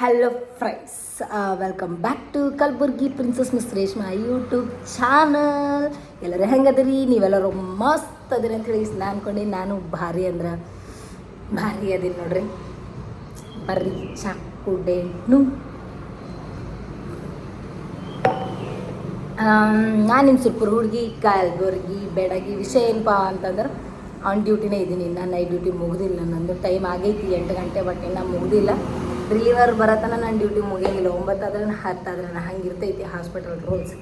Hello friends welcome back to Kalaburagi princess miss Reshma YouTube channel ಎಲ್ಲರೂ ಹೆಂಗದಿರಿ? ನೀವೆಲ್ಲರೂ ಮಸ್ತ್ ಅದಿರಿ ಅಂತ ಹೇಳಿ ನಾನು ಅನ್ಕೊಂಡು ನಾನು ಭಾರಿ ಅಂದ್ರೆ ಭಾರಿ ಅದೀನಿ ನೋಡ್ರಿ. ಬರ್ರಿ, ಚಾ ಕುಡೇನು. ನಾನು ಸುರ್ಪುರ್ ಹುಡುಗಿ ಕಲಬುರ್ಗಿ ಬೆಡಗಿ, ವಿಷಯ ಏನಪ್ಪ ಅಂತಂದ್ರೆ ಆನ್ ಡ್ಯೂಟಿನೇ ಇದ್ದೀನಿ. ನಾನು ನೈಟ್ ಡ್ಯೂಟಿ ಮುಗ್ದಿಲ್ಲ. ನಂದು ಟೈಮ್ ಆಗೈತಿ ಎಂಟು ಗಂಟೆ ಬಟ್ ಇನ್ನೂ ಮುಗ್ದಿಲ್ಲ. ರಿಲೀವರ್ ಬರತನ ನನ್ನ ಡ್ಯೂಟಿ ಮುಗಿಯಂಗಿಲ್ಲ. ಒಂಬತ್ತಾದ್ರೆ ಹತ್ತಾದ್ರೆ ಹಂಗಿರ್ತೈತಿ ಹಾಸ್ಪಿಟಲ್ ರೂಲ್ಸ್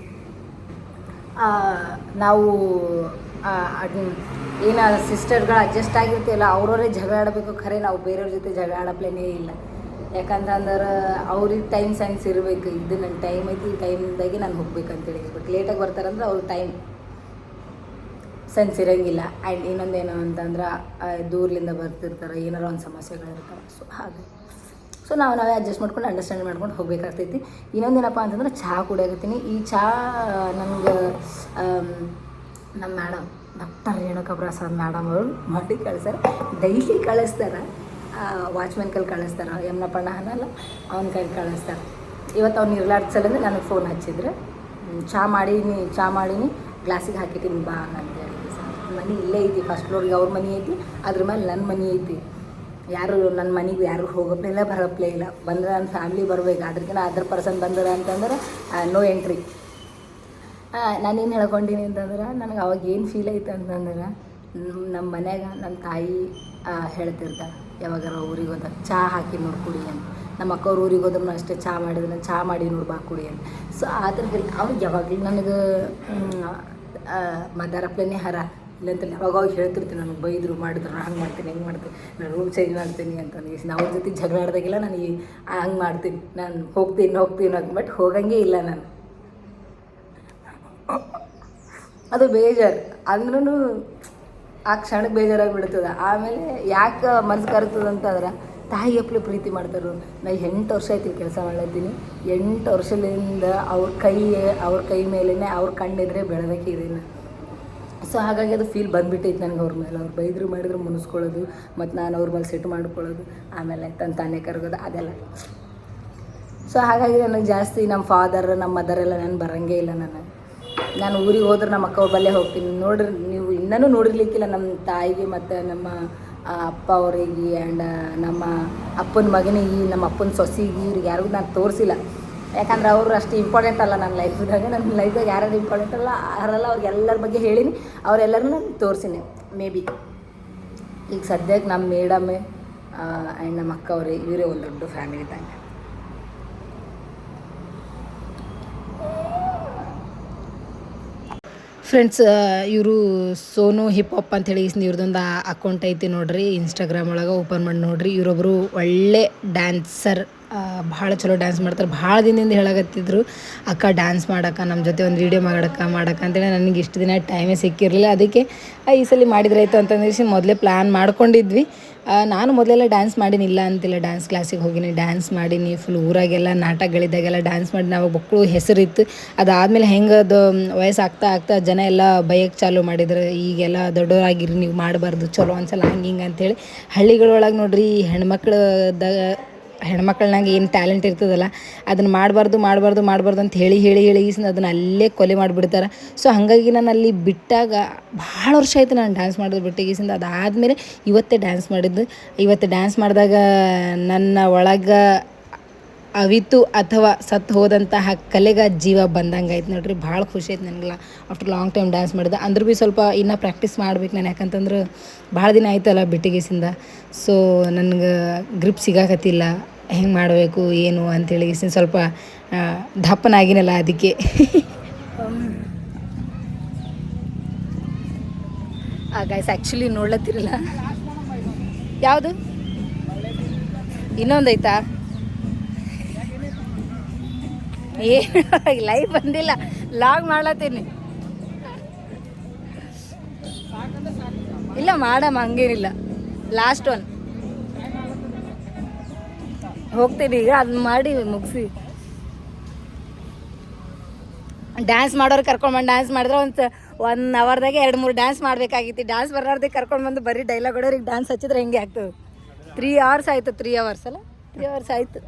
ನಾವು ಏನು ಸಿಸ್ಟರ್ಗಳು ಅಡ್ಜಸ್ಟ್ ಆಗಿರ್ತೀವಲ್ಲ, ಅವ್ರವರೇ ಜಗಳ ಆಡಬೇಕು. ಖರೆ ನಾವು ಬೇರೆಯವ್ರ ಜೊತೆ ಜಗಳ ಆಡಪ್ಲೇನೇ ಇಲ್ಲ. ಯಾಕಂತಂದ್ರೆ ಅವ್ರಿಗೆ ಟೈಮ್ ಸೆನ್ಸ್ ಇರಬೇಕು. ಇದು ನನ್ನ ಟೈಮ್ ಐತಿ, ಈ ಟೈಮ್ದಾಗೆ ನಾನು ಹೋಗ್ಬೇಕಂತೇಳಿ ಬಟ್ ಲೇಟಾಗಿ ಬರ್ತಾರಂದ್ರೆ ಅವ್ರ ಟೈಮ್ ಸೆನ್ಸ್ ಇರೋಂಗಿಲ್ಲ. ಆ್ಯಂಡ್ ಇನ್ನೊಂದೇನು ಅಂತಂದ್ರೆ ದೂರ್ಲಿಂದ ಬರ್ತಿರ್ತಾರೆ, ಏನಾರ ಒಂದು ಸಮಸ್ಯೆಗಳಿರ್ತಾವೆ. ಸೊ ಹಾಗೆ. ಸೊ ನಾವು ನಾವೇ ಅಡ್ಜಸ್ಟ್ ಮಾಡ್ಕೊಂಡು ಅಂಡರ್ಸ್ಟ್ಯಾಂಡ್ ಮಾಡ್ಕೊಂಡು ಹೋಗಬೇಕಾಗ್ತೈತಿ. ಇನ್ನೊಂದೇನಪ್ಪ ಅಂತಂದ್ರೆ ಚಹಾ ಕುಡಿಯಾಕತ್ತೀನಿ ಈ ಚಹಾ ನಮ್ಗೆ ನಮ್ಮ madam doctor Renuka Prasad madam ಅವರು ಮಾಡಿ ಕಳಿಸ್ತಾರೆ ಡೈಲಿ ಕಳಿಸ್ತಾರೆ. ವಾಚ್ಮ್ಯಾನ್ ಕೈಲಿ ಕಳಿಸ್ತಾರೆ. ಯಮ್ನಪ್ಪಣ್ಣ ಅನ್ನಲ್ಲ ಅವನ ಕೈಲಿ ಕಳಿಸ್ತಾರೆ. ಇವತ್ತು ಅವ್ನು ಇರ್ಲಾರ್ದ ಸಲಂದ್ರೆ ನನಗೆ ಫೋನ್ ಹಚ್ಚಿದ್ರೆ. ಚಹಾ ಮಾಡೀನಿ ಚಹಾ ಮಾಡೀನಿ. ಗ್ಲಾಸಿಗೆ ಹಾಕಿದ್ದೀನಿ ಬಾ ಅಂತ ಹೇಳಿ ಸರ್. ಮನೆ ಇಲ್ಲೇ ಐತಿ ಫಸ್ಟ್ ಫ್ಲೋರ್ಗೆ ಅವ್ರ ಮನೆ ಐತಿ, ಅದ್ರ ಮೇಲೆ ನನ್ನ ಮನೆ ಐತಿ. ಯಾರು ನನ್ನ ಮನೆಗೆ ಯಾರು ಹೋಗಪ್ಲೇ ಇಲ್ಲ, ಬರಪ್ಲೇ ಇಲ್ಲ. ಬಂದ್ರೆ ನನ್ನ ಫ್ಯಾಮ್ಲಿ ಬರಬೇಕು. ಅದ್ರಕ್ಕಿಂತ ಅದರ್ ಪರ್ಸನ್ ಬಂದ್ರೆ ಅಂತಂದ್ರೆ ನೋ ಎಂಟ್ರಿ ನಾನೇನು ಹೇಳ್ಕೊಂಡೀನಿ ಅಂತಂದ್ರೆ, ನನಗೆ ಅವಾಗ ಏನು ಫೀಲ್ ಐತೆ ಅಂತಂದ್ರೆ ನಮ್ಮ ಮನ್ಯಾಗ ನನ್ನ ತಾಯಿ ಹೇಳ್ತಿರ್ತಾರೆ ಯಾವಾಗಾರ ಊರಿಗೆ ಹೋದಾಗ ಚಹಾ ಹಾಕಿ ನೋಡಿ ಕುಡಿ ಅಂತ. ನಮ್ಮ ಅಕ್ಕವ್ರು ಊರಿಗೆ ಹೋದ್ರೂ ಅಷ್ಟೇ ಚಹಾ ಮಾಡಿದ್ರೆ ಚಹಾ ಮಾಡಿ ನೋಡಿ ಬಾ ಕುಡಿ ಅಂತ. ಸೊ ಆ ಥರದಲ್ಲಿ ಅವ್ರು ಯಾವಾಗಲೂ ನನಗೆ ಮದಾರಪ್ಲೇನೇ ಹರ. ಇಲ್ಲಂತ ಯಾವಾಗ ಹೇಳ್ತಿರ್ತೀನಿ ನನಗೆ ಬೈದರು, ಮಾಡಿದ್ರು, ನಾನು ಹಂಗೆ ಮಾಡ್ತೀನಿ, ಹೆಂಗೆ ಮಾಡ್ತೀನಿ, ನಾನು ರೂಲ್ ಚೇಂಜ್ ಮಾಡ್ತೀನಿ ಅಂತ ನಾನು ಅವ್ರ ಜೊತೆ ಜಗಳ ಆಡ್ದಾಗೆಲ್ಲ ಈ ಹಂಗೆ ಮಾಡ್ತೀನಿ, ನಾನು ಹೋಗ್ತೀನಿ ಹೋಗ್ತೀನಿ ಅಂತ ಬಟ್ ಹೋಗಂಗೆ ಇಲ್ಲ ನಾನು. ಅದು ಬೇಜಾರು ಅಂದ್ರೂ ಆ ಕ್ಷಣಕ್ಕೆ ಬೇಜಾರಾಗಿಬಿಡ್ತದೆ. ಆಮೇಲೆ ಯಾಕೆ ಮನ್ಸು ಕರ್ತದೆ ಅಂತಂದ್ರೆ ತಾಯಿ ಅಪ್ಲೆ ಪ್ರೀತಿ ಮಾಡ್ತಾರೆ. ನಾ ಎಂಟು ವರ್ಷ ಆಯ್ತು ಕೆಲಸ ಮಾಡ್ಲತ್ತೀನಿ. ಎಂಟು ವರ್ಷದಿಂದ ಅವ್ರ ಕೈ ಅವ್ರ ಕೈ ಮೇಲೇ ಅವ್ರ ಕಣ್ಣಿದ್ರೆ ಬೆಳೆದಕ್ಕಿದ್ದೀನಿ ಸೊ ಹಾಗಾಗಿ ಅದು ಫೀಲ್ ಬಂದ್ಬಿಟ್ಟೈತೆ ನನಗೆ ಅವ್ರ ಮೇಲೆ. ಅವ್ರು ಬೈದರು ಮಾಡಿದ್ರು ಮುನಿಸ್ಕೊಳ್ಳೋದು, ಮತ್ತು ನಾನು ಅವ್ರ ಮೇಲೆ ಸೆಟ್ ಮಾಡ್ಕೊಳ್ಳೋದು, ಆಮೇಲೆ ತನ್ನ ತಾನೇ ಕರ್ಗೋದು, ಅದೆಲ್ಲ. ಸೊ ಹಾಗಾಗಿ ನನಗೆ ಜಾಸ್ತಿ ನಮ್ಮ ಫಾದರ್ ನಮ್ಮ ಮದರ್ ಎಲ್ಲ ನಾನು ಬರೋಂಗೇ ಇಲ್ಲ ನಾನು ನಾನು ಊರಿಗೆ ಹೋದ್ರೆ ನಮ್ಮ ಅಕ್ಕ ಒಬ್ಬಲ್ಲೇ ಹೋಗ್ತೀನಿ. ನೋಡ್ರಿ, ನೀವು ಇನ್ನೂ ನೋಡಿರ್ಲಿಕ್ಕಿಲ್ಲ ನಮ್ಮ ತಾಯಿಗೆ ಮತ್ತು ನಮ್ಮ ಅಪ್ಪ ಅವರಿಗೆ ಆ್ಯಂಡ್ ನಮ್ಮ ಅಪ್ಪನ ಮಗನಿಗೆ, ನಮ್ಮ ಅಪ್ಪನ ಸೊಸಿಗೆ, ಇವ್ರಿಗೆ ಯಾರಿಗೂ ನಾನು ತೋರಿಸಿಲ್ಲ. ಯಾಕಂದ್ರೆ ಅವರು ಅಷ್ಟು ಇಂಪಾರ್ಟೆಂಟ್ ಅಲ್ಲ ನನ್ನ ಲೈಫ್ದಾಗ ನನ್ನ ಲೈಫ್ದಾಗ ಯಾರು ಇಂಪಾರ್ಟೆಂಟ್ ಅಲ್ಲ, ಯಾರಲ್ಲ ಅವ್ರಿಗೆಲ್ಲರ ಬಗ್ಗೆ ಹೇಳೀನಿ ಅವರೆಲ್ಲರೂ ನಾನು ತೋರಿಸಿನಿ. ಮೇ ಬಿ ಈಗ ಸದ್ಯಕ್ಕೆ ನಮ್ಮ ಮೇಡಮ್ ಆ್ಯಂಡ್ ನಮ್ಮ ಅಕ್ಕ ಅವರೇ ಇವರೇ ಒಂದು ದೊಡ್ಡ ಫ್ಯಾಮಿಲಿ ಇದ್ದಂಗೆ ಫ್ರೆಂಡ್ಸ್ ಇವರು ಸೋನು ಹಿಪ್ ಹಾಪ್ ಅಂತೇಳಿ ಇವ್ರದ್ದೊಂದು ಅಕೌಂಟ್ ಐತಿ ನೋಡ್ರಿ ಇನ್ಸ್ಟಾಗ್ರಾಮ್ ಒಳಗೆ ಓಪನ್ ಮಾಡಿ ನೋಡ್ರಿ. ಇವರೊಬ್ಬರು ಒಳ್ಳೆ ಡ್ಯಾನ್ಸರ್ ಭಾಳ ಚಲೋ ಡ್ಯಾನ್ಸ್ ಮಾಡ್ತಾರೆ. ಭಾಳ ದಿನದಿಂದ ಹೇಳಕತ್ತಿದ್ರು, ಅಕ್ಕ ಡ್ಯಾನ್ಸ್ ಮಾಡಕ್ಕ ನಮ್ಮ ಜೊತೆ ಒಂದು ವೀಡಿಯೋ ಮಾಡಕ್ಕ ಮಾಡಕ್ಕ ಅಂತೇಳಿ ನನಗೆ ಇಷ್ಟು ದಿನ ಟೈಮೇ ಸಿಕ್ಕಿರಲಿಲ್ಲ. ಅದಕ್ಕೆ ಈ ಸಲ ಮಾಡಿದ್ರಾಯ್ತು ಅಂತಂದಿರಿಸಿ ಮೊದಲೇ ಪ್ಲ್ಯಾನ್ ಮಾಡ್ಕೊಂಡಿದ್ವಿ. ನಾನು ಮೊದಲೆಲ್ಲ ಡ್ಯಾನ್ಸ್ ಮಾಡಿನಿಲ್ಲ ಅಂತಿಲ್ಲ. ಡ್ಯಾನ್ಸ್ ಕ್ಲಾಸಿಗೆ ಹೋಗಿನಿ ಡ್ಯಾನ್ಸ್ ಮಾಡೀನಿ ಫುಲ್ ಊರಾಗೆಲ್ಲ ನಾಟಕಗಳಿದ್ದಾಗೆಲ್ಲ ಡ್ಯಾನ್ಸ್ ಮಾಡಿ ನಾವು ಮಕ್ಕಳು ಹೆಸರಿತ್ತು. ಅದಾದಮೇಲೆ ಹೆಂಗೆ ಅದು ವಯಸ್ಸು ಆಗ್ತಾ ಜನ ಎಲ್ಲ ಬಯಕ್ಕೆ ಚಾಲು ಮಾಡಿದ್ರು. ಈಗೆಲ್ಲ ದೊಡ್ಡವರಾಗಿರಿ, ನೀವು ಮಾಡಬಾರ್ದು, ಚಲೋ ಅನ್ಸಲ್ಲ, ಹಂಗೆ ಹಿಂಗೆ ಅಂತೇಳಿ ಹಳ್ಳಿಗಳೊಳಗೆ ನೋಡ್ರಿ, ಹೆಣ್ಮಕ್ಳದ ಹೆಣ್ಮಕ್ಳನಾಗ ಏನು ಟ್ಯಾಲೆಂಟ್ ಇರ್ತದಲ್ಲ ಅದನ್ನು ಮಾಡಬಾರ್ದು ಮಾಡಬಾರ್ದು ಮಾಡಬಾರ್ದು ಅಂತ ಹೇಳಿ ಹೇಳಿ ಹೇಳಿ ಅದನ್ನು ಅಲ್ಲೇ ಕೊಲೆ ಮಾಡಿಬಿಡ್ತಾರೆ. ಸೊ ಹಾಗಾಗಿ ನಾನು ಅಲ್ಲಿ ಬಿಟ್ಟಾಗ ಭಾಳ ವರ್ಷ ಆಯ್ತು ನಾನು ಡ್ಯಾನ್ಸ್ ಮಾಡೋದು ಬಿಟ್ಟಿಗೀಸಿಂದ ಅದಾದಮೇಲೆ ಇವತ್ತೇ ಡ್ಯಾನ್ಸ್ ಮಾಡಿದ್ದು. ಇವತ್ತು ಡ್ಯಾನ್ಸ್ ಮಾಡಿದಾಗ ನನ್ನ ಒಳಗೆ ಅವಿತು ಅಥವಾ ಸತ್ತು ಹೋದಂತಹ ಕಲೆಗ ಜೀವ ಬಂದಂಗೆ ಆಯ್ತು ನೋಡ್ರಿ. ಭಾಳ ಖುಷಿ ಆಯ್ತು ನನಗೆಲ್ಲ. ಆಫ್ಟರ್ ಲಾಂಗ್ ಟೈಮ್ ಡ್ಯಾನ್ಸ್ ಮಾಡಿದೆ. ಅಂದ್ರೂ ಭೀ ಸ್ವಲ್ಪ ಇನ್ನೂ ಪ್ರಾಕ್ಟೀಸ್ ಮಾಡ್ಬೇಕು ನಾನು. ಯಾಕಂತಂದ್ರೆ ಭಾಳ ದಿನ ಆಯ್ತಲ್ಲ ಬಿಟ್ಟಿಗೆಸಿಂದ. ಸೊ ನನಗೆ ಗ್ರಿಪ್ ಸಿಗಾಕತ್ತಿಲ್ಲ. ಹೆಂಗೆ ಮಾಡಬೇಕು, ಏನು ಅಂತೇಳಿ ಸ್ವಲ್ಪ ದಪ್ಪನಾಗಿನಲ್ಲ ಅದಕ್ಕೆ. ಗಾಯ್ಸ್ ಆ್ಯಕ್ಚುಲಿ ನೋಡ್ಲತ್ತಿರಲ್ಲ. ಯಾವುದು? ಇನ್ನೊಂದೈತಾ ಏನು ಲೈವ್ ಬಂದಿಲ್ಲ. ಲಾಗ್ ಮಾಡ್ಲತ್ತೀನಿ. ಇಲ್ಲ, ಮಾಡಮ್ಮ, ಹಂಗೇನಿಲ್ಲ. ಲಾಸ್ಟ್ ಒನ್ ಹೋಗ್ತೀನಿ ಈಗ ಅದನ್ನ ಮಾಡಿ ಮುಗಿಸಿ. ಡ್ಯಾನ್ಸ್ ಮಾಡೋರು ಕರ್ಕೊಂಡ್ಬಂದು ಡ್ಯಾನ್ಸ್ ಮಾಡಿದ್ರೆ ಒಂದು ಒನ್ ಅವರ್ದಾಗೆ ಎರಡು ಮೂರು ಡ್ಯಾನ್ಸ್ ಮಾಡಬೇಕಾಗಿತ್ತು. ಡ್ಯಾನ್ಸ್ ಬರೋರ್ದೇ ಕರ್ಕೊಂಡು ಬಂದು ಬರೀ ಡೈಲಾಗ್ ಹೊಡೋರಿಗೆ ಡ್ಯಾನ್ಸ್ ಹಚ್ಚಿದ್ರೆ ಹೆಂಗೆ ಆಗ್ತದೆ? ತ್ರೀ ಅವರ್ಸ್ ಆಯಿತು ತ್ರೀ ಅವರ್ಸ್ ಅಲ್ಲ? ತ್ರೀ ಅವರ್ಸ್ ಆಯಿತು.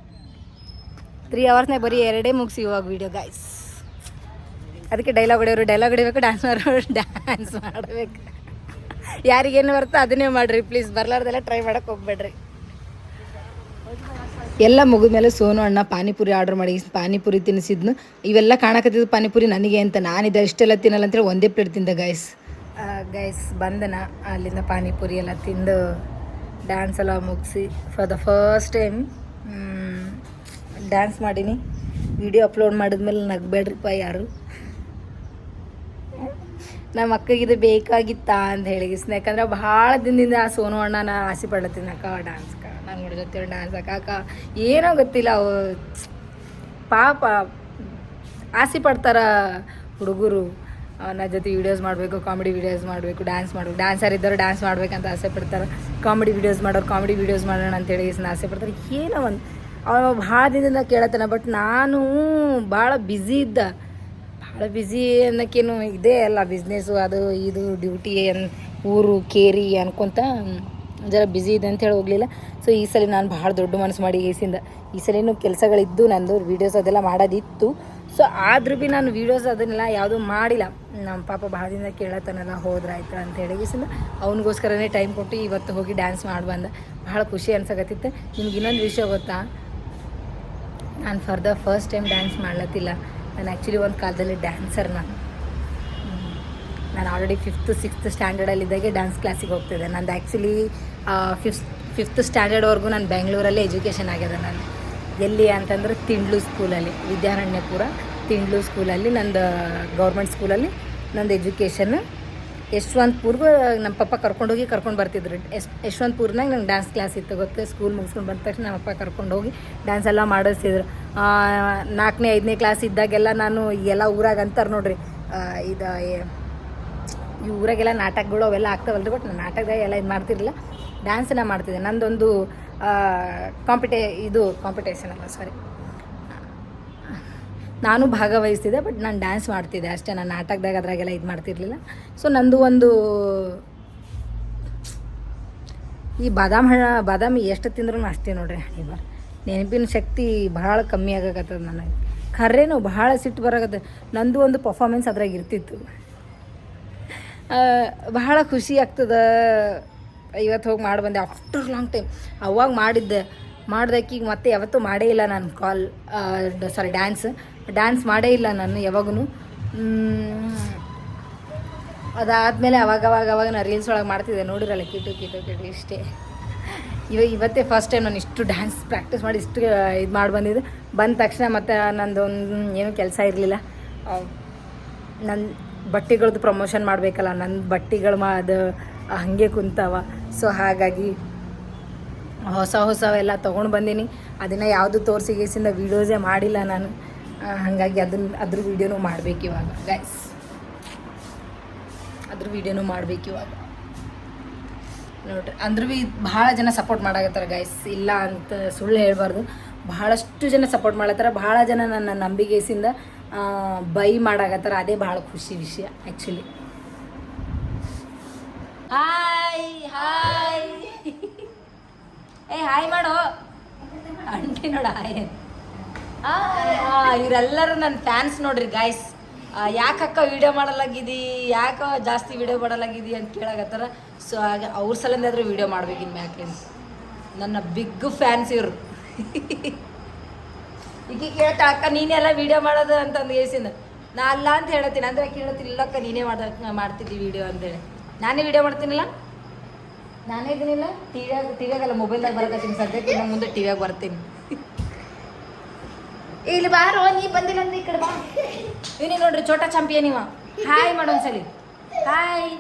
ತ್ರೀ ಅವರ್ಸ್ನಾಗ ಬರೀ ಎರಡೇ ಮುಗಿಸಿ ಇವಾಗ ವೀಡಿಯೋ ಗಾಯ್ಸ್ ಅದಕ್ಕೆ ಡೈಲಾಗ್ ಹೊಡೆಯೋರು ಡೈಲಾಗ್ ಹೊಡಿಬೇಕು ಡ್ಯಾನ್ಸ್ ಮಾಡೋರು ಡ್ಯಾನ್ಸ್ ಮಾಡಬೇಕು. ಯಾರಿಗೇನು ಬರುತ್ತೋ ಅದನ್ನೇ ಮಾಡಿರಿ ಪ್ಲೀಸ್ ಬರ್ಲಾರ್ದೆಲ್ಲ ಟ್ರೈ ಮಾಡೋಕೆ ಹೋಗ್ಬೇಡ್ರಿ. ಎಲ್ಲ ಮುಗಿದ ಮೇಲೆ ಸೋನು ಅಣ್ಣ ಪಾನಿಪುರಿ ಆರ್ಡರ್ ಮಾಡಿ, ಪಾನಿಪುರಿ ತಿನ್ನಿಸಿದ್ನು ಇವೆಲ್ಲ ಕಾಣಕತ್ತಿದ್ದು ಪಾನಿಪುರಿ ನನಗೆ ಅಂತ. ನಾನಿದೆ ಇಷ್ಟೆಲ್ಲ ತಿನ್ನಲ್ಲ ಅಂತೇಳಿ ಒಂದೇ ಪ್ಲೇಟ್ ತಿಂದೆ ಗೈಸ್ ಗೈಸ್ ಬಂದನ. ಅಲ್ಲಿಂದ ಪಾನಿಪುರಿ ಎಲ್ಲ ತಿಂದು ಡ್ಯಾನ್ಸ್ ಎಲ್ಲ ಮುಗಿಸಿ for the first time dance ಮಾಡೀನಿ. ವಿಡಿಯೋ ಅಪ್ಲೋಡ್ ಮಾಡಿದ್ಮೇಲೆ ನಗಬೇಡ್ರಿಪ್ಪ ಯಾರು. ನಮ್ಮ ಅಕ್ಕಗಿದು ಬೇಕಾಗಿತ್ತಾ ಅಂತ ಹೇಳಿ. ಯಾಕಂದ್ರೆ ಭಾಳ ದಿನದಿಂದ ಆ ಸೋನು ಅಣ್ಣ ನಾನು ಆಸೆ ಪಡ್ಲತ್ತೀನಿ ಅಕ್ಕ ಡ್ಯಾನ್ಸ್ಕ ನಾನು ನೋಡಿದ ಡ್ಯಾನ್ಸ್ ಅಕ್ಕ ಅಕ್ಕ, ಏನೋ ಗೊತ್ತಿಲ್ಲ, ಅವು ಪಾಪ ಆಸೆ ಪಡ್ತಾರ ಹುಡುಗರು. ನನ್ನ ಜೊತೆ ವೀಡಿಯೋಸ್ ಮಾಡಬೇಕು ಕಾಮಿಡಿ ವೀಡಿಯೋಸ್ ಮಾಡಬೇಕು ಡ್ಯಾನ್ಸ್ ಮಾಡಬೇಕು. ಡ್ಯಾನ್ಸರ್ ಇದ್ದವರು ಡ್ಯಾನ್ಸ್ ಮಾಡ್ಬೇಕಂತ ಆಸೆ ಪಡ್ತಾರೆ. ಕಾಮಿಡಿ ವೀಡಿಯೋಸ್ ಮಾಡೋರು ಕಾಮಿಡಿ ವೀಡಿಯೋಸ್ ಮಾಡೋಣ ಅಂತ ಹೇಳಿ ಆಸೆ ಪಡ್ತಾರೆ. ಏನೋ ಒಂದು ಅವ ಭಾಳ ದಿನದಿಂದ ಕೇಳತ್ತಾನ ಬಟ್ ನಾನು ಭಾಳ ಬ್ಯುಸಿ ಇದ್ದ. ಭಾಳ ಬ್ಯುಸಿ ಅನ್ನೋಕ್ಕೇನು ಇದೇ ಅಲ್ಲ ಬಿಸ್ನೆಸ್ಸು ಅದು ಇದು ಡ್ಯೂಟಿ ಅನ್ ಊರು, ಕೇರಿ ಅನ್ಕೊಂತ ಜರ ಬ್ಯುಸಿ ಇದೆ ಅಂತ ಹೇಳಿ ಹೋಗಲಿಲ್ಲ. ಸೊ ಈ ಸಲ ನಾನು ಭಾಳ ದೊಡ್ಡ ಮನಸ್ಸು ಮಾಡಿ ಈಸಿಂದ ಈ ಸಲಿನೂ ಕೆಲಸಗಳಿದ್ದು, ನಂದು ವೀಡಿಯೋಸ್ ಅದೆಲ್ಲ ಮಾಡೋದಿತ್ತು. ಸೊ ಆದ್ರೂ ಭೀ ನಾನು ವೀಡಿಯೋಸ್ ಅದನ್ನೆಲ್ಲ ಯಾವುದೂ ಮಾಡಿಲ್ಲ. ನಮ್ಮ ಪಾಪ ಭಾಳ ದಿನ ಕೇಳತ್ತಾನಲ್ಲ ಹೋದ್ರಾಯ್ತು ಅಂತ ಹೇಳಿ ಈಸಿಂದ ಅವನಿಗೋಸ್ಕರನೇ ಟೈಮ್ ಕೊಟ್ಟು ಇವತ್ತು ಹೋಗಿ ಡ್ಯಾನ್ಸ್ ಮಾಡಿ ಬಂದ ಭಾಳ ಖುಷಿ ಅನ್ಸಕತ್ತಿತ್ತು. ನಿಮ್ಗೆ ಇನ್ನೊಂದು ವಿಷಯ ಗೊತ್ತಾ? ನಾನು for the first time dance ಮಾಡ್ಲತ್ತಿಲ್ಲ. ನಾನು ಆ್ಯಕ್ಚುಲಿ ಒಂದು ಕಾಲದಲ್ಲಿ ಡ್ಯಾನ್ಸರ್ ನಾನು. ನಾನು ಆಲ್ರೆಡಿ ಫಿಫ್ತ್ ಸಿಕ್ಸ್ತ್ ಸ್ಟ್ಯಾಂಡರ್ಡಲ್ಲಿದ್ದಾಗೆ ಡ್ಯಾನ್ಸ್ ಕ್ಲಾಸಿಗೆ ಹೋಗ್ತಿದ್ದೆ. ನಂದು ಆ್ಯಕ್ಚುಲಿ ಫಿಫ್ತ್ ಫಿಫ್ತ್ ಸ್ಟ್ಯಾಂಡರ್ಡ್ವರೆಗೂ ನಾನು ಬೆಂಗಳೂರಲ್ಲೇ ಎಜುಕೇಷನ್ ಆಗ್ಯದ ನಾನು. ಎಲ್ಲಿ ಅಂತಂದ್ರೆ ತಿಂಡ್ಲು ಸ್ಕೂಲಲ್ಲಿ ವಿದ್ಯಾರಣ್ಯಪುರ ತಿಂಡ್ಲು ಸ್ಕೂಲಲ್ಲಿ ನಂದು ಗೌರ್ಮೆಂಟ್ ಸ್ಕೂಲಲ್ಲಿ ನಂದು ಎಜುಕೇಷನ್ ಯಶವಂತಪುರ್ಗೂ ನಮ್ಮ ಪಪ್ಪ ಕರ್ಕೊಂಡೋಗಿ ಕರ್ಕೊಂಡು ಬರ್ತಿದ್ರು. ಎಸ್ ಯಶವಂತಪುರ್ನಾಗ ನಂಗೆ ಡ್ಯಾನ್ಸ್ ಕ್ಲಾಸ್ ಇತ್ತು ಗೊತ್ತು. ಸ್ಕೂಲ್ ಮುಗಿಸ್ಕೊಂಡು ಬಂದ ತಕ್ಷಣ ನಮ್ಮ ಅಪ್ಪ ಕರ್ಕೊಂಡು ಹೋಗಿ ಡ್ಯಾನ್ಸ್ ಎಲ್ಲ ಮಾಡಿಸ್ತಿದ್ರು. ನಾಲ್ಕನೇ, ಐದನೇ ಕ್ಲಾಸ್ ಇದ್ದಾಗೆಲ್ಲ ನಾನು ಎಲ್ಲ ಊರಾಗ ಅಂತಾರೆ ನೋಡ್ರಿ. ಇದು ಈ ಊರಾಗೆಲ್ಲ ನಾಟಕಗಳು ಅವೆಲ್ಲ ಆಗ್ತಾವಲ್ರಿ ಬಟ್ ನಾನು ನಾಟಕದಾಗ ಎಲ್ಲ ಇದು ಮಾಡ್ತಿರಲಿಲ್ಲ. ಡ್ಯಾನ್ಸನ್ನ ಮಾಡ್ತಿದ್ದೆ. ನಂದೊಂದು ಕಾಂಪಿಟೇ ಇದು ಕಾಂಪಿಟೇಷನ್ ಅಲ್ಲ ಸಾರಿ ನಾನು ಭಾಗವಹಿಸ್ತಿದ್ದೆ ಬಟ್ ನಾನು ಡ್ಯಾನ್ಸ್ ಮಾಡ್ತಿದ್ದೆ ಅಷ್ಟೇ. ನಾನು ನಾಟಕದಾಗ ಅದ್ರಾಗೆಲ್ಲ ಇದು ಮಾಡ್ತಿರ್ಲಿಲ್ಲ. ಸೊ ನಂದು ಒಂದು ಈ ಬಾದಾಮಿ ಹಣ್ಣ ಬಾದಾಮಿ ಎಷ್ಟು ತಿಂದ್ರೂ ಅಷ್ಟೇ ನೋಡ್ರಿ ಇವಾಗ ನೆನಪಿನ ಶಕ್ತಿ ಭಾಳ ಕಮ್ಮಿ ಆಗಕತ್ತದ ನನಗೆ. ಖರೇನು ಭಾಳ ಸಿಟ್ಟು ಬರಕತ್ತ ನಂದು ಒಂದು ಪರ್ಫಾರ್ಮೆನ್ಸ್ ಅದ್ರಾಗ ಇರ್ತಿತ್ತು. ಬಹಳ ಖುಷಿ ಆಗ್ತದ. ಇವತ್ತು ಹೋಗಿ ಮಾಡಿ ಬಂದೆ. ಆಫ್ಟರ್ ಲಾಂಗ್ ಟೈಮ್ ಅವಾಗ ಮಾಡಿದ್ದೆ. ಮಾಡ್ದಕ್ಕೆ ಮತ್ತೆ ಯಾವತ್ತೂ ಮಾಡೇ ಇಲ್ಲ ನಾನು ಕಾಲ್ ಸಾರಿ ಡ್ಯಾನ್ಸ್ ಡ್ಯಾನ್ಸ್ ಮಾಡೇ ಇಲ್ಲ ನಾನು ಯಾವಾಗೂ ಅದಾದಮೇಲೆ ಅವಾಗ ಅವಾಗ ಅವಾಗ ನಾನು ರೀಲ್ಸ್ ಒಳಗೆ ಮಾಡ್ತಿದ್ದೆ. ನೋಡಿರಲ್ಲ ಕಿಟು ಕಿಟು ಕಿಟು ಇಷ್ಟೇ. ಇವಾಗ ಇವತ್ತೇ ಫಸ್ಟ್ ಟೈಮ್ ನಾನು ಇಷ್ಟು ಡ್ಯಾನ್ಸ್ ಪ್ರಾಕ್ಟೀಸ್ ಮಾಡಿ ಇಷ್ಟು ಇದು ಮಾಡಿ ಬಂದಿದ್ದು. ಬಂದ ತಕ್ಷಣ ಮತ್ತು ನಂದು ಒಂದು ಏನೂ ಕೆಲಸ ಇರಲಿಲ್ಲ. ನನ್ನ ಬಟ್ಟೆಗಳದ್ದು ಪ್ರಮೋಷನ್ ಮಾಡಬೇಕಲ್ಲ ನನ್ನ ಬಟ್ಟೆಗಳು ಮಾ, ಅದು ಹಾಗೆ ಕುಂತಾವ. ಸೊ ಹಾಗಾಗಿ ಹೊಸ ಹೊಸವೆಲ್ಲ ತೊಗೊಂಡು ಬಂದೀನಿ. ಅದನ್ನು ಯಾವುದು ತೋರಿಸಿ ಗೇಸಿಂದ ವೀಡಿಯೋಸೇ ಮಾಡಿಲ್ಲ ನಾನು. ಹಾಗಾಗಿ ಅದನ್ನ ಅದ್ರ ವೀಡಿಯೋನೂ ಮಾಡಬೇಕು ಇವಾಗ ಗೈಸ್ ಅದ್ರ ವೀಡಿಯೋನೂ ಮಾಡಬೇಕು ಇವಾಗ. ನೋಡ್ರಿ, ಅಂದ್ರೂ ಭೀ ಭಾಳ ಜನ ಸಪೋರ್ಟ್ ಮಾಡಾಕತ್ತಾರ ಗೈಸ್ ಇಲ್ಲ ಅಂತ ಸುಳ್ಳು ಹೇಳಬಾರ್ದು. ಭಾಳಷ್ಟು ಜನ ಸಪೋರ್ಟ್ ಮಾಡತ್ತಾರ ಭಾಳ ಜನ ನನ್ನ ನಂಬಿಕೆಸಿಂದ ಬೈ ಮಾಡಾಕತ್ತಾರ. ಅದೇ ಭಾಳ ಖುಷಿ ವಿಷಯ ಆ್ಯಕ್ಚುಲಿ ಹಾಯ್ ಹಾಯ್ ಏ, ಹಾಯ್ ಮಾಡೋ. ಅಂಟಿ ನೋಡ, ಹಾಯ್ ಇವರೆಲ್ಲರೂ ನನ್ನ ಫ್ಯಾನ್ಸ್ ನೋಡ್ರಿ ಗಾಯ್ಸ್ ಯಾಕಕ್ಕ ವಿಡಿಯೋ ಮಾಡಲಾಗಿದಿ? ಯಾಕ ಜಾಸ್ತಿ ವಿಡಿಯೋ ಮಾಡಲಾಗಿದಿ ಅಂತ ಕೇಳಾಕತ್ತಾರ. ಸೊ ಹಾಗೆ ಅವ್ರ ಸಲಿಂದ ಆದರೂ ವೀಡಿಯೋ ಮಾಡ್ಬೇಕು ಇನ್ನು. ನನ್ನ ಬಿಗ್ ಫ್ಯಾನ್ಸ್ ಇವರು. ಈಗ ಕೇಳ್ತಾ ಅಕ್ಕ ನೀನೆಲ್ಲ ವೀಡಿಯೋ ಮಾಡೋದು? ಅಂತಂದು ಏಸಿಂದ ನಾ ಅಲ್ಲ ಅಂತ ಹೇಳ್ತೀನಿ ಅಂದರೆ ಆಕೆ ಹೇಳ್ತೀನಿ ಇಲ್ಲಕ್ಕ, ನೀನೇ ಮಾಡ ಮಾಡ್ತಿದ್ದಿ ವೀಡಿಯೋ ಅಂತೇಳಿ ನಾನೇ ವಿಡಿಯೋ ಮಾಡ್ತೀನಿಲ್ಲ? ನಾನೇ ಇದನ್ನಿಲ್ಲ ಟಿವಿಯಾಗ, ಟಿವಿಯಾಗಲ್ಲ ಮೊಬೈಲ್ದಾಗ ಬರಕತ್ತೀನಿ. ಸದ್ಯಕ್ಕೆ ಇನ್ನು ಮುಂದೆ ಟಿವಿಯಾಗ ಬರ್ತೀನಿ. ಇಲ್ಲಿ ಬಾರೋ, ನೀ ಬಂದಿಲ್ಲ ಅಂದ್ರೆ ಈ ಕಡೆ ಬಾ. ಇವನಿ ನೋಡ್ರಿ ಚೋಟ ಚಾಂಪಿಯನ್ ಇವ. ಹಾಯ್ ಮಾಡೊಂದ್ಸಲಿ ಹಾಯ್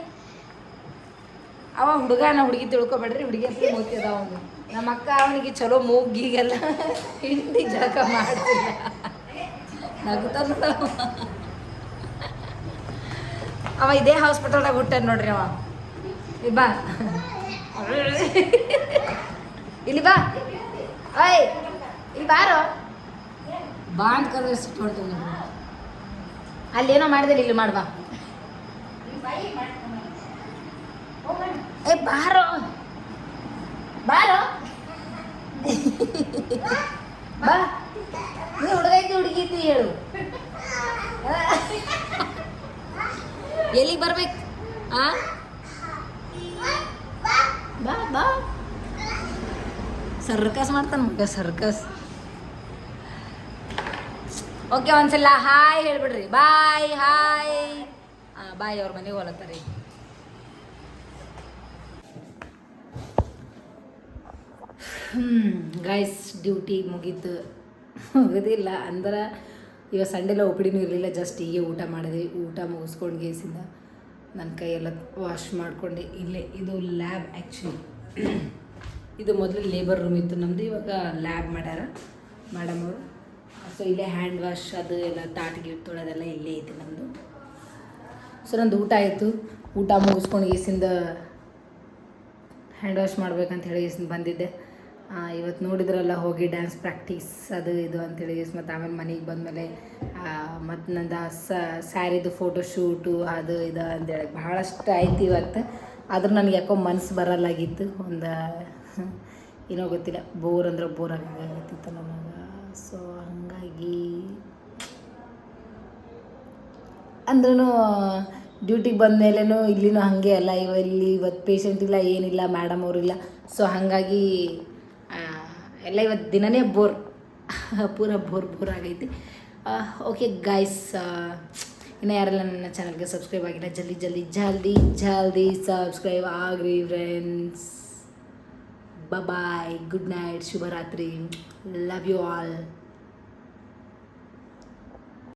ಅವ ಹುಡುಗನ ಹುಡುಗಿ ತಿಳ್ಕೊಬೇಡ್ರಿ, ಹುಡುಗಿ ಅಂತ ಮೂತಿ ಅದಾವ ಅವನು. ನಮ್ಮ ಅಕ್ಕ ಅವನಿಗೆ ಚಲೋ ಮೂಗಿಗೆಲ್ಲ ಹಿಂಡಿ ಜಳಕ ಮಾಡ್ತಿಲ್ಲ. ನಗುತ್ತ ಅವ. ಇದೇ ಹಾಸ್ಪಿಟಲ್ದಾಗ ಹುಟ್ಟಾನ ನೋಡ್ರಿ ಅವ. ಬಾ. ಇಲ್ಲಿ ಬಾ. ಅಯ್ ಇಲ್ಲಿ ಬಾರೋ. ಬಾ ಅಂತ ಕರೆದ್ರೆ ಸಿಟ್ಟು ಅಲ್ಲಿ ಏನೋ ಅಲ್ಲೇನೋ ಮಾಡಿದ್ರೆ ಇಲ್ಲಿ ಮಾಡ್ಬಾ ಏ ಬಾರೋ. ಬಾರೋ. ಬಾ. ಗೀತಿ ಹೇಳು. ಎಲ್ಲಿಗೆ ಬರ್ಬೇಕು? ಆ ಬಾ ಬಾ ಸರ್ಕಸ್ ಮಾಡ್ತಾನೆ ಮಗ, ಸರ್ಕಸ್. ಓಕೆ, ಒಂದ್ಸಲ ಹಾಯ್ ಹೇಳ್ಬಿಡ್ರಿ. Bye, hi. ಬಾಯ್ ಅವ್ರ ಮನೆಗೆ ಹೊಲತ್ತಾರೆ. ಗೈಸ್ ಡ್ಯೂಟಿ ಮುಗೀತು. ಮುಗಿದಿಲ್ಲ. ಅಂದ್ರೆ ಇವಾಗ ಸಂಡೆಲ್ಲ ಒಪಿಡಿನೂ ಇರಲಿಲ್ಲ. ಜಸ್ಟ್ ಹೀಗೆ ಊಟ ಮಾಡಿದೆ ಊಟ ಮುಗಿಸ್ಕೊಂಡು ಗೇಸಿಂದ ನನ್ನ ಕೈಯೆಲ್ಲ ವಾಶ್ ಮಾಡ್ಕೊಂಡು. ಇಲ್ಲೇ, ಇದು ಲ್ಯಾಬ್ ಆ್ಯಕ್ಚುಲಿ ಇದು ಮೊದಲು ಲೇಬರ್ ರೂಮ್ ಇತ್ತು. ನಮ್ಮದು ಇವಾಗ ಲ್ಯಾಬ್ ಮಾಡ್ಯಾರ ಮೇಡಮ್ ಅವರು. ಸೊ ಇಲ್ಲೇ ಹ್ಯಾಂಡ್ ವಾಶ್ ಅದು ಎಲ್ಲ ತಾಟಿಗೆ ತೊಳೆದೆಲ್ಲ ಇಲ್ಲೇ ಐತಿ ನಮ್ಮದು ಸೊ ನಂದು ಊಟ ಆಯಿತು. ಊಟ ಮುಗಿಸ್ಕೊಂಡು ಈಸಿಂದ ಹ್ಯಾಂಡ್ ವಾಶ್ ಮಾಡ್ಬೇಕಂತ ಹೇಳಿ ಈಸಿಂದ ಬಂದಿದ್ದೆ. ಇವತ್ತು ನೋಡಿದ್ರಲ್ಲ, ಹೋಗಿ ಡ್ಯಾನ್ಸ್ ಪ್ರಾಕ್ಟೀಸ್ ಅದು ಇದು ಅಂತೇಳಿ ಮತ್ತು ಆಮೇಲೆ ಮನೆಗೆ ಬಂದಮೇಲೆ ಮತ್ತು ನಂದು ಸ್ಯಾರಿದು ಫೋಟೋ ಶೂಟು ಅದು ಇದು ಅಂತೇಳಿ ಭಾಳಷ್ಟು ಆಯ್ತು ಇವತ್ತು. ಆದರೂ ನನಗೆ ಯಾಕೋ ಮನಸ್ಸು ಬರಲ್ಲಾಗಿತ್ತು. ಒಂದು ಏನೋ ಗೊತ್ತಿಲ್ಲ. ಬೋರ್ ಅಂದ್ರೆ ಬೋರ್ ಆಗತ್ತಿತ್ತು ನಮಗೆ ಸೊ ಹಾಗಾಗಿ ಅಂದ್ರೂ ಡ್ಯೂಟಿಗೆ ಬಂದ ಮೇಲೇನು ಇಲ್ಲಿನೂ ಹಾಗೆ ಅಲ್ಲ. ಇವ ಇಲ್ಲಿ ಇವತ್ತು ಪೇಷಂಟ್ ಇಲ್ಲ, ಏನಿಲ್ಲ ಮೇಡಮ್ ಅವರಿಲ್ಲ ಸೊ ಹಾಗಾಗಿ ಎಲ್ಲ ಇವತ್ತು ದಿನನೇ ಬೋರ್ ಪೂರ ಬೋರ್ ಬೋರ್ ಆಗೈತಿ. ಓಕೆ ಗಾಯ್ಸ್ ಇನ್ನು ಯಾರೆಲ್ಲ ನನ್ನ ಚಾನಲ್ಗೆ ಸಬ್ಸ್ಕ್ರೈಬ್ ಆಗಿಲ್ಲ, ಜಲ್ದಿ ಜಲ್ದಿ ಜಲ್ದಿ ಜಲ್ದಿ subscribe agri friends Bye bye. Good night. Shubharatri. Love you all.